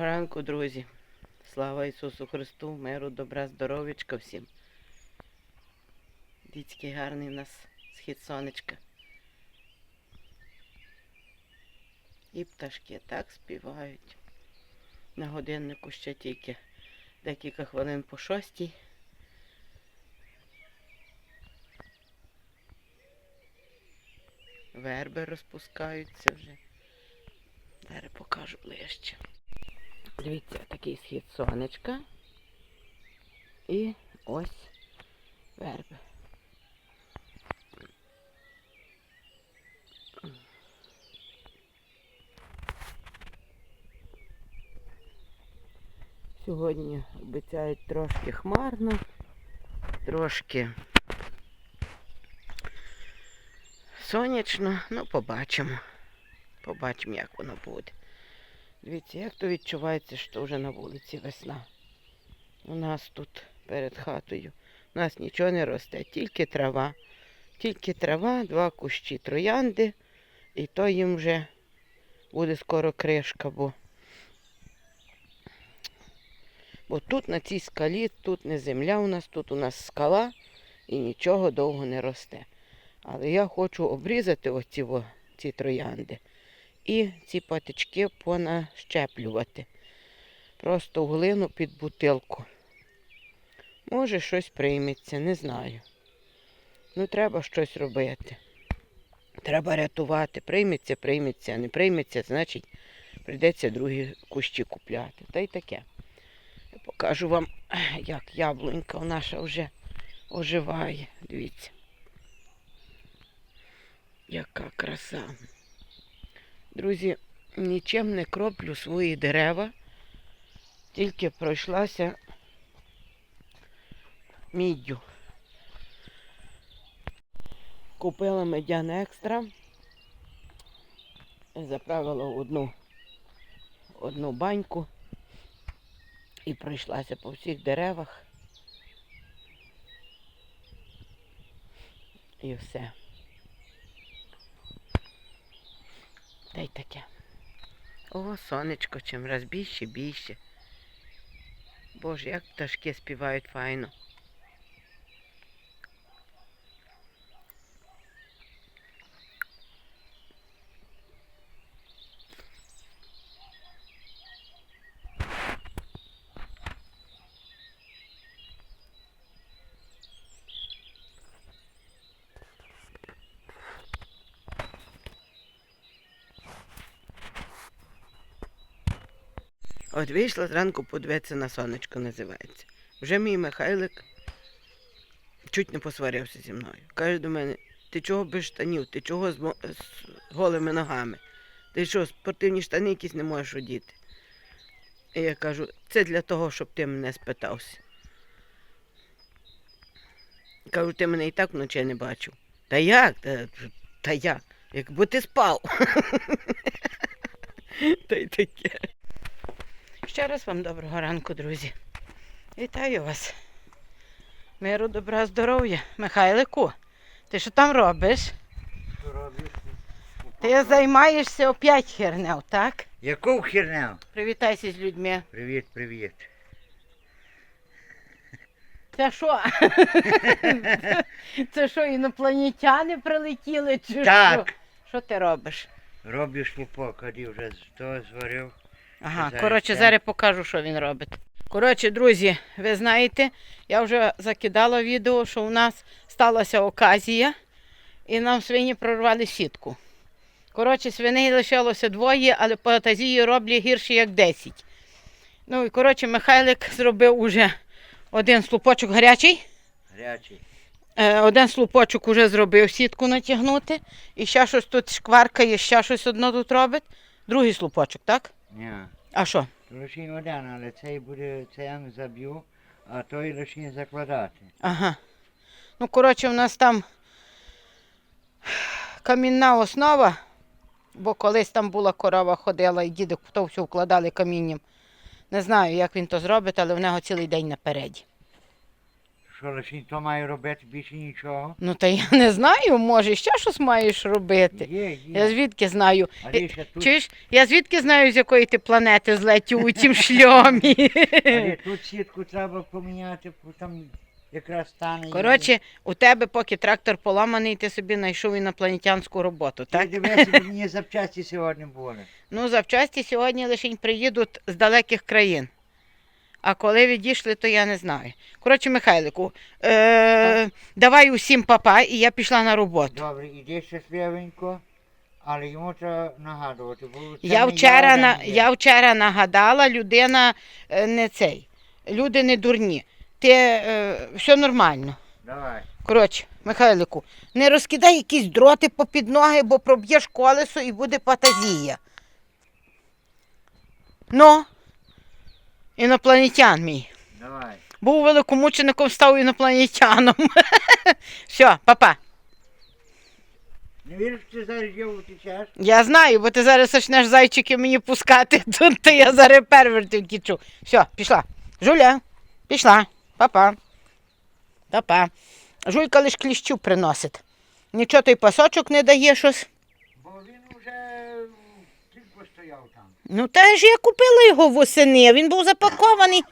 Доброго ранку, друзі. Слава Ісусу Христу, миру, добра, здоров'ячка всім. Дітський гарний у нас схід сонечка. І пташки так співають. На годиннику ще тільки декілька хвилин по шостій. Верби розпускаються вже. Зараз покажу ближче. Дивіться, такий схід сонечка. І ось верби. Сьогодні обіцяють трошки хмарно, трошки сонячно, ну побачимо. Побачимо, як воно буде. Дивіться, як то відчувається, що вже на вулиці весна. У нас тут перед хатою. У нас нічого не росте, тільки трава. Тільки трава, два кущі троянди, і то їм вже буде скоро кришка, бо, бо тут на цій скалі, тут не земля у нас, тут у нас скала і нічого довго не росте. Але я хочу обрізати оці во, ці троянди і ці патички понащеплювати. Просто в глину під бутилку. Може, щось прийметься, не знаю. Ну, треба щось робити. Треба рятувати. Прийметься, прийметься, не прийметься, значить прийдеться другі кущі купляти. Та й таке. Я покажу вам, як яблунька наша вже оживає. Дивіться. Яка краса. Друзі, нічим не кроплю свої дерева, тільки пройшлася міддю. Купила медян екстра, заправила одну, одну баньку і пройшлася по всіх деревах. І все. Та й таке. О, сонечко, чим раз більше, більше. Боже, як пташки співають файно. От вийшла зранку подивитися на сонечко, називається. Вже мій Михайлик чуть не посварився зі мною. Каже до мене, ти чого без штанів, ти чого з, мо- з голими ногами? Ти що, спортивні штани якісь не можеш одіти? І я кажу, це для того, щоб ти мене спитався. Кажу, ти мене і так вночі не бачив. Та як? Та, та як? Якби ти спав. Та й таке. Ще раз вам доброго ранку, друзі. Вітаю вас. Миру, добра, здоров'я. Михайлику, ти що там робиш? Ти займаєшся опять хернею, так? Яку херню? Привітайся з людьми. Привіт, привіт. Це що? Це що, інопланетяни прилетіли чи Так. що? Що ти робиш? Роблю шлупок, а вже то зварив. Ага, коротше, зараз покажу, що він робить. Коротше, друзі, ви знаєте, я вже закидала відео, що у нас сталася оказія, і нам свині прорвали сітку. Коротше, свиней лишилося двоє, але фантазії роблять гірше, як 10. Ну і коротше, Михайлик зробив уже один слупочок гарячий. Гарячий. Е, Один слупочок уже зробив сітку натягнути. І ще щось тут шкваркає, ще щось одно тут робить. Другий слупочок, так? Ні. А що? Лише один, але цей буде, цей я заб'ю, а той лише закладати. Ага. Ну, коротше, в нас там камінна основа, бо колись там була корова ходила, і діди то все вкладали камінням. Не знаю, як він то зробить, але в нього цілий день напереді. Що лише то маю робити, більше нічого. Ну та я не знаю, може, ще щось маєш робити. Є, Я звідки знаю? Тут, Чуєш, я звідки знаю, з якої ти планети злетів у тім шльомі. але тут сітку треба поміняти, бо там якраз стане. Коротше, у тебе, поки трактор поламаний, ти собі знайшов інопланетянську роботу, Ти так? дивися, бо мені запчасті сьогодні були. Ну, завчасті сьогодні лише приїдуть з далеких країн. А коли відійшли, то я не знаю. Коротше, Михайлику, е- давай усім папа, і я пішла на роботу. Добре, іди щасливенько, але йому треба нагадувати, бо це Я не вчора, на, я вчора нагадала, людина е, не цей. Люди не дурні. Ти е, все нормально. Давай. Коротше, Михайлику, не розкидай якісь дроти попід ноги, бо проб'єш колесо і буде патазія. Ну, інопланетян мій. Давай. Був великомучеником, став інопланетяном. Все, папа. Не віриш, що ти зараз його втечеш? Я знаю, бо ти зараз почнеш зайчики мені пускати, тут то я зараз первертів кічу. Все, пішла. Жуля, пішла. Папа. Папа. Жулька лиш кліщу приносить. Нічого той пасочок не дає щось. Бо він вже тільки стояв там. Ну, та ж я купила його восени. Він був запакований.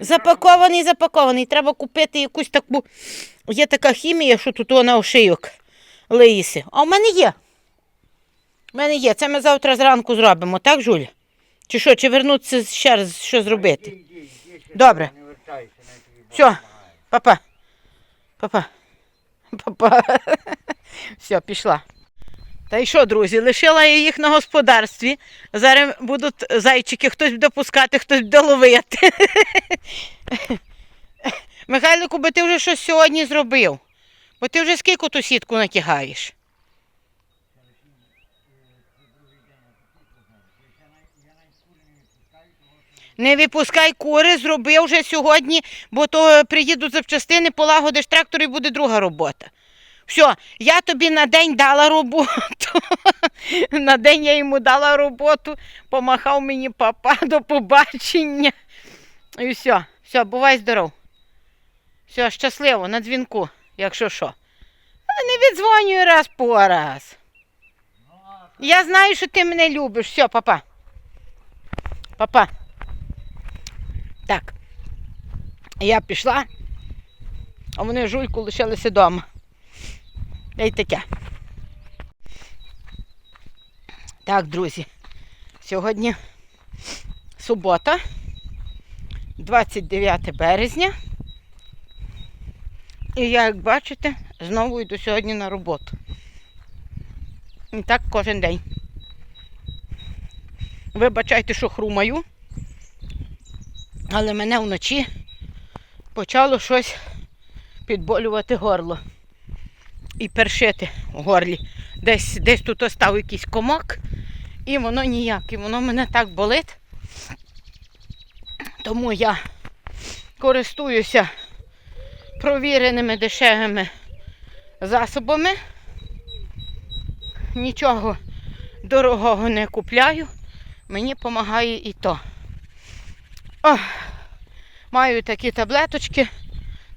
Запакований, запакований. Треба купити якусь таку. Є така хімія, що тут вона ошийок лиси. А в мене є. У мене є. Це ми завтра зранку зробимо, так, Жуля? Чи що, чи вернутися ще раз що зробити? Добре. Всьо. Папа. Папа. Папа. Все, пішла. Та й що, друзі, лишила я їх на господарстві. Зараз будуть зайчики, хтось буде пускати, хтось буде ловити. Михайлику, бо ти вже щось сьогодні зробив. Бо ти вже скільки ту сітку натягаєш? Не випускай кури, зроби вже сьогодні, бо то приїдуть запчастини, полагодиш трактор і буде друга робота. Все, я тобі на день дала роботу. на день я йому дала роботу, помахав мені папа до побачення. І все, все, бувай здоров. Все, щасливо, на дзвінку, якщо що. Не віддзвонюй раз по раз. Я знаю, що ти мене любиш. Все, папа. Папа. Так. Я пішла, а вони жуйку лишилися вдома. Та таке. Так, друзі. Сьогодні субота, 29 березня. І я, як бачите, знову йду сьогодні на роботу. І так кожен день. Вибачайте, що хрумаю. Але мене вночі почало щось підболювати горло і першити в горлі. Десь, десь тут остав якийсь комок, і воно ніяк, і воно мене так болить. Тому я користуюся провіреними дешевими засобами. Нічого дорогого не купляю. Мені допомагає і то. Ох, маю такі таблеточки.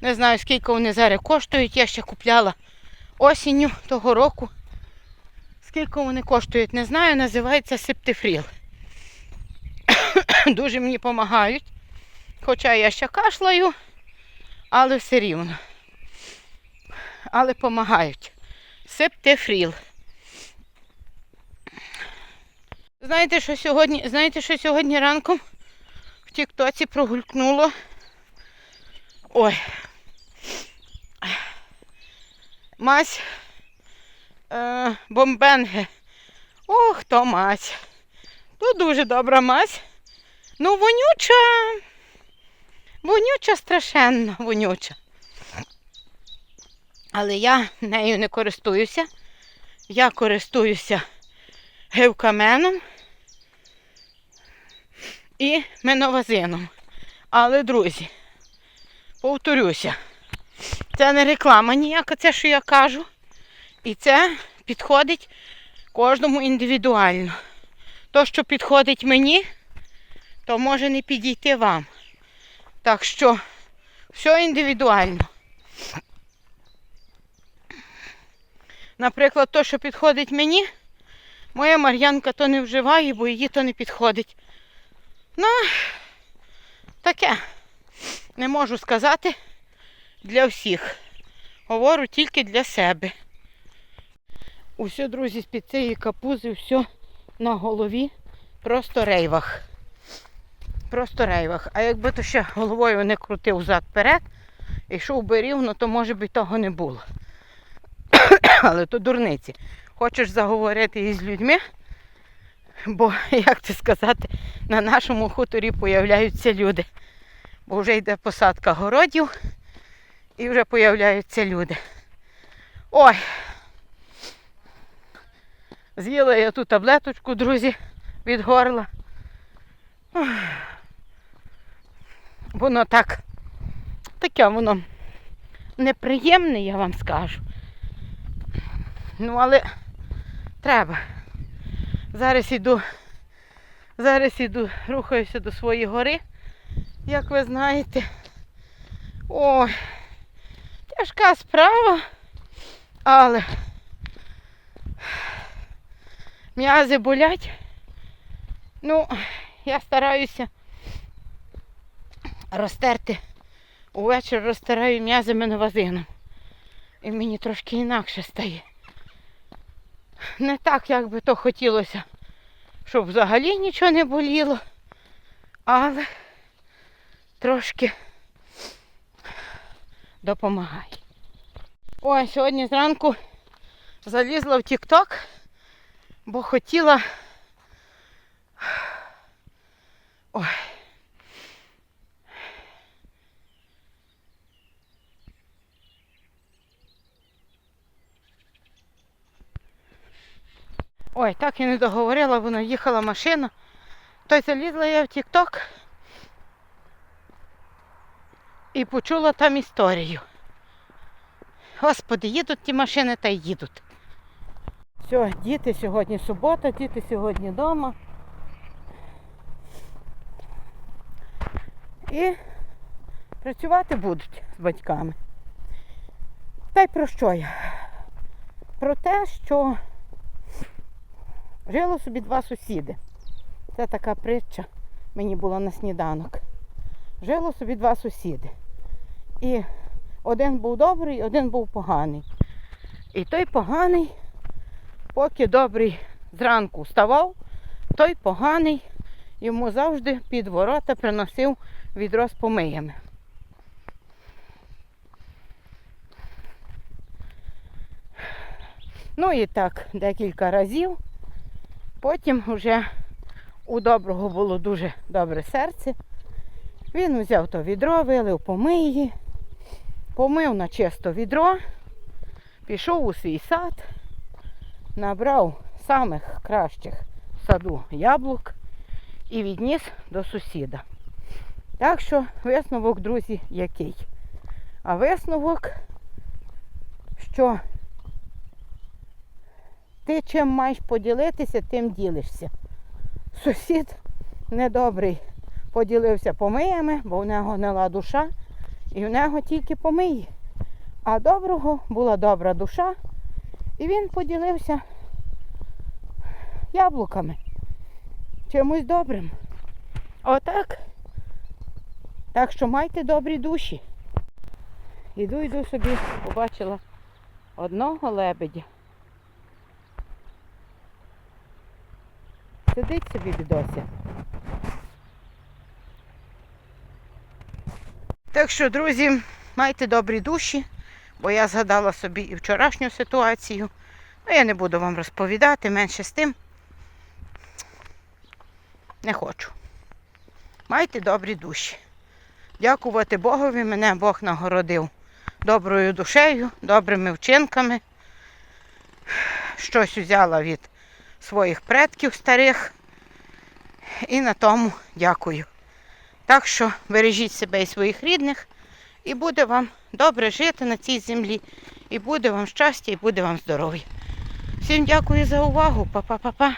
Не знаю, скільки вони зараз коштують. Я ще купляла осінню того року. Скільки вони коштують, не знаю. Називається септифріл. Дуже мені допомагають. Хоча я ще кашлаю, але все рівно. Але допомагають. Септифріл. Знаєте, що сьогодні, знаєте, що сьогодні ранком в Тіктоці прогулькнуло? Ой. Мась е, бомбенге. Ох, то мась. То дуже добра мась. Ну, вонюча. Вонюча страшенно, вонюча. Але я нею не користуюся. Я користуюся гевкаменом і меновазином. Але, друзі, повторюся, це не реклама ніяка, це що я кажу. І це підходить кожному індивідуально. То, що підходить мені, то може не підійти вам. Так що все індивідуально. Наприклад, то, що підходить мені, моя Мар'янка то не вживає, бо її то не підходить. Ну, таке. Не можу сказати для всіх. Говорю тільки для себе. Усе, друзі, з-під цієї капузи, все на голові. Просто рейвах. Просто рейвах. А якби то ще головою не крутив зад-перед, і йшов би рівно, то може би того не було. Але то дурниці. Хочеш заговорити із людьми, бо, як це сказати, на нашому хуторі появляються люди. Бо вже йде посадка городів і вже появляються люди. Ой! З'їла я ту таблеточку, друзі, від горла. Воно так, таке воно неприємне, я вам скажу. Ну, але треба. Зараз іду, зараз іду, рухаюся до своєї гори, як ви знаєте. Ой, тяжка справа, але м'язи болять. Ну, я стараюся розтерти. Увечері розтираю м'язи меновазином. І мені трошки інакше стає. Не так, як би то хотілося, щоб взагалі нічого не боліло, але трошки допомагає. Ой, сьогодні зранку залізла в Тік-Ток, бо хотіла. Ой. Ой, так і не договорила, вона їхала машина. То залізла я в Тік-Ток і почула там історію. Господи, їдуть ті машини та й їдуть. Все, діти сьогодні субота, діти сьогодні вдома. І працювати будуть з батьками. Та й про що я? Про те, що Жило собі два сусіди. Це така притча мені була на сніданок. Жило собі два сусіди. І один був добрий, один був поганий. І той поганий, поки добрий зранку вставав, той поганий йому завжди під ворота приносив відро з помиями. Ну і так декілька разів. Потім вже у доброго було дуже добре серце. Він взяв то відро, вилив помиї, помив на чисто відро, пішов у свій сад, набрав самих кращих в саду яблук і відніс до сусіда. Так що висновок, друзі, який? А висновок, що ти чим маєш поділитися, тим ділишся. Сусід недобрий поділився помиями, бо в нього гнила душа, і в нього тільки помиї. А доброго була добра душа, і він поділився яблуками. Чимось добрим. Отак. Так що майте добрі душі. Іду, йду собі, побачила одного лебедя. Сидить собі бідося. Так що, друзі, майте добрі душі, бо я згадала собі і вчорашню ситуацію. Ну, я не буду вам розповідати, менше з тим. Не хочу. Майте добрі душі. Дякувати Богові, мене Бог нагородив доброю душею, добрими вчинками. Щось взяла від своїх предків старих. І на тому дякую. Так що бережіть себе і своїх рідних, і буде вам добре жити на цій землі, і буде вам щастя, і буде вам здоров'я. Всім дякую за увагу. Па-па-па-па.